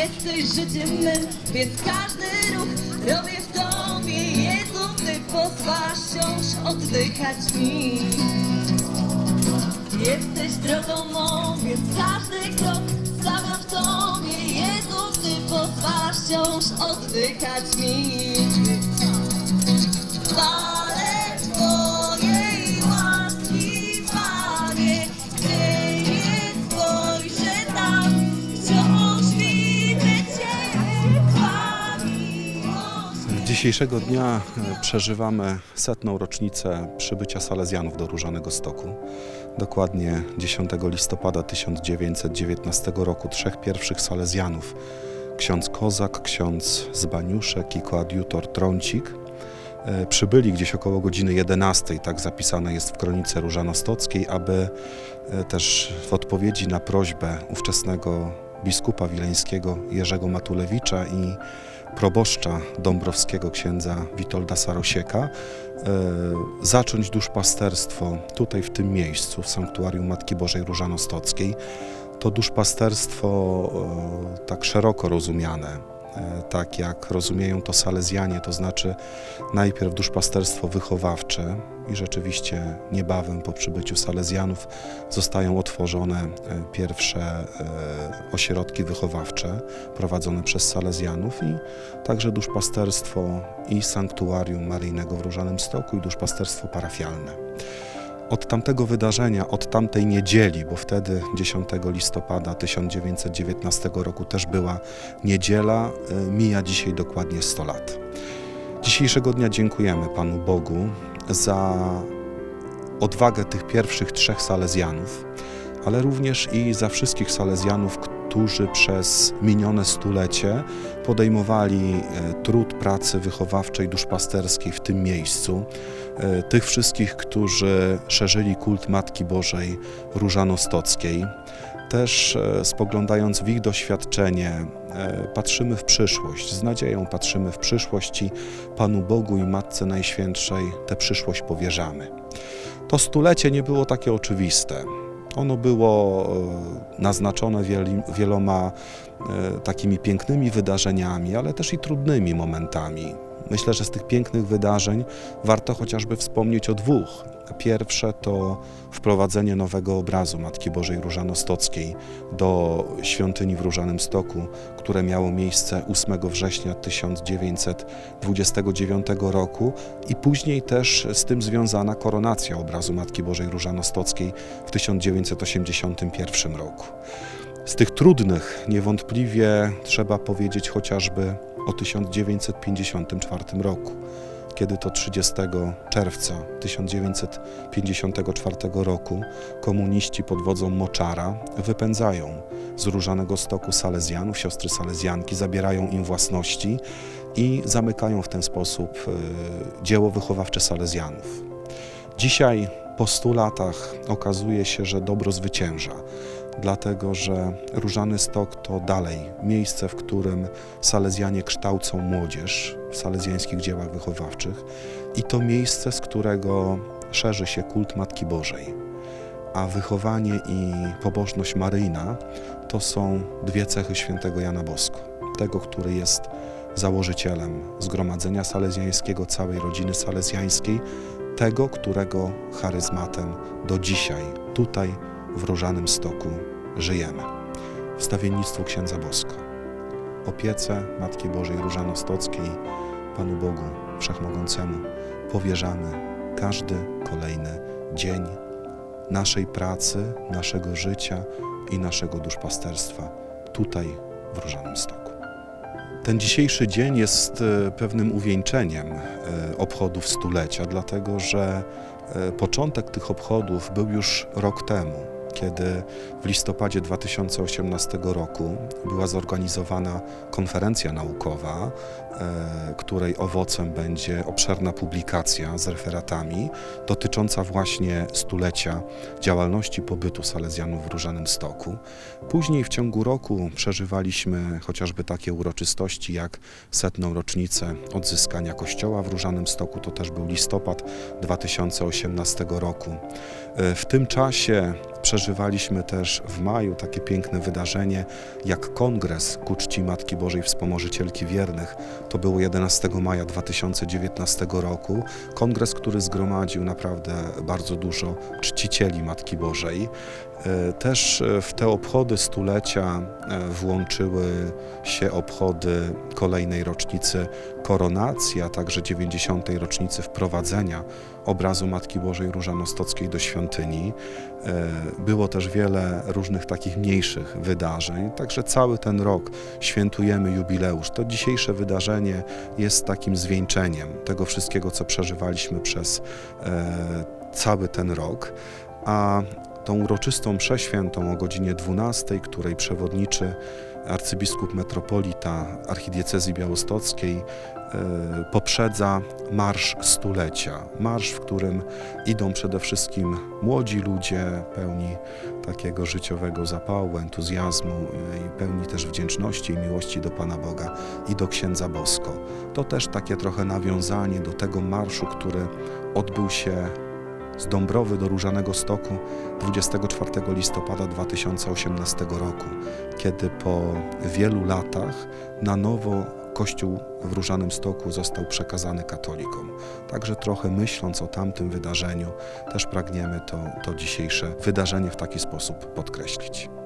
jesteś życiem mym, więc każdy ruch robię w Tobie. Jezu, Ty pozwalasz wciąż oddychać mi. Jesteś drogą mą, więc każdy krok stawiam w Tobie. Jezu, Ty pozwalasz wciąż oddychać mi. Dzisiejszego dnia e, przeżywamy setną rocznicę przybycia Salezjanów do Różanego Stoku. Dokładnie 10 listopada 1919 roku trzech pierwszych Salezjanów, ksiądz Kozak, ksiądz Zbaniuszek i koadiutor Trącik, e, przybyli gdzieś około godziny 11, tak zapisane jest w kronice różanostockiej, aby e, też w odpowiedzi na prośbę ówczesnego biskupa wileńskiego Jerzego Matulewicza i proboszcza dąbrowskiego księdza Witolda Sarosieka e, zacząć duszpasterstwo tutaj w tym miejscu, w sanktuarium Matki Bożej Różanostockiej. To duszpasterstwo e, tak szeroko rozumiane, tak jak rozumieją to Salezjanie, to znaczy najpierw duszpasterstwo wychowawcze i rzeczywiście niebawem po przybyciu Salezjanów zostają otworzone e, pierwsze e, ośrodki wychowawcze prowadzone przez Salezjanów i także duszpasterstwo i sanktuarium maryjnego w Różanym Stoku i duszpasterstwo parafialne. Od tamtego wydarzenia, od tamtej niedzieli, bo wtedy 10 listopada 1919 roku też była niedziela, e, mija dzisiaj dokładnie 100 lat. Dzisiejszego dnia dziękujemy Panu Bogu za odwagę tych pierwszych trzech Salezjanów, ale również i za wszystkich Salezjanów, którzy przez minione stulecie podejmowali e, trud pracy wychowawczej, duszpasterskiej w tym miejscu. E, Tych wszystkich, którzy szerzyli kult Matki Bożej Różanostockiej. Też e, spoglądając w ich doświadczenie, patrzymy w przyszłość, z nadzieją patrzymy w przyszłość i Panu Bogu i Matce Najświętszej tę przyszłość powierzamy. To stulecie nie było takie oczywiste. Ono było e, naznaczone wieloma e, takimi pięknymi wydarzeniami, ale też i trudnymi momentami. Myślę, że z tych pięknych wydarzeń warto chociażby wspomnieć o dwóch. Pierwsze to wprowadzenie nowego obrazu Matki Bożej Różanostockiej do świątyni w Różanym Stoku, które miało miejsce 8 września 1929 roku i później też z tym związana koronacja obrazu Matki Bożej Różanostockiej w 1981 roku. Z tych trudnych niewątpliwie trzeba powiedzieć chociażby o 1954 roku, kiedy to 30 czerwca 1954 roku komuniści pod wodzą Moczara wypędzają z Różanego Stoku Salezjanów, siostry Salezjanki, zabierają im własności i zamykają w ten sposób e, dzieło wychowawcze Salezjanów. Dzisiaj, po stu latach, okazuje się, że dobro zwycięża, dlatego że Różany Stok to dalej miejsce, w którym Salezjanie kształcą młodzież w salezjańskich dziełach wychowawczych i to miejsce, z którego szerzy się kult Matki Bożej. A wychowanie i pobożność maryjna to są dwie cechy świętego Jana Bosko, tego, który jest założycielem Zgromadzenia Salezjańskiego, całej rodziny salezjańskiej, tego, którego charyzmatem do dzisiaj tutaj w Różanym Stoku żyjemy. Wstawiennictwo księdza Bosko. Opiece Matki Bożej Różanostockiej Panu Bogu Wszechmogącemu powierzamy każdy kolejny dzień naszej pracy, naszego życia i naszego duszpasterstwa tutaj w Różanym Stoku. Ten dzisiejszy dzień jest e, pewnym uwieńczeniem e, obchodów stulecia, dlatego że e, początek tych obchodów był już rok temu, kiedy w listopadzie 2018 roku była zorganizowana konferencja naukowa, e, której owocem będzie obszerna publikacja z referatami dotycząca właśnie stulecia działalności pobytu Salezjanów w Różanym Stoku. Później w ciągu roku przeżywaliśmy chociażby takie uroczystości jak setną rocznicę odzyskania kościoła w Różanym Stoku, to też był listopad 2018 roku. E, W tym czasie przeżywaliśmy przeżywaliśmy też w maju takie piękne wydarzenie jak kongres ku czci Matki Bożej Wspomożycielki Wiernych. To było 11 maja 2019 roku. Kongres, który zgromadził naprawdę bardzo dużo czcicieli Matki Bożej. E, Też e, w te obchody stulecia e, włączyły się obchody kolejnej rocznicy koronacji, a także 90. rocznicy wprowadzenia obrazu Matki Bożej Różanostockiej do świątyni. E, Było też wiele różnych takich mniejszych wydarzeń, także cały ten rok świętujemy jubileusz. To dzisiejsze wydarzenie jest takim zwieńczeniem tego wszystkiego, co przeżywaliśmy przez e, cały ten rok. A tą uroczystą mszę świętą o godzinie 12, której przewodniczy arcybiskup metropolita archidiecezji białostockiej, e, poprzedza Marsz Stulecia. Marsz, w którym idą przede wszystkim młodzi ludzie, pełni takiego życiowego zapału, entuzjazmu e, i pełni też wdzięczności i miłości do Pana Boga i do Księdza Bosko. To też takie trochę nawiązanie do tego marszu, który odbył się z Dąbrowy do Różanego Stoku 24 listopada 2018 roku, kiedy po wielu latach na nowo Kościół w Różanym Stoku został przekazany katolikom. Także trochę myśląc o tamtym wydarzeniu, też pragniemy to, to dzisiejsze wydarzenie w taki sposób podkreślić.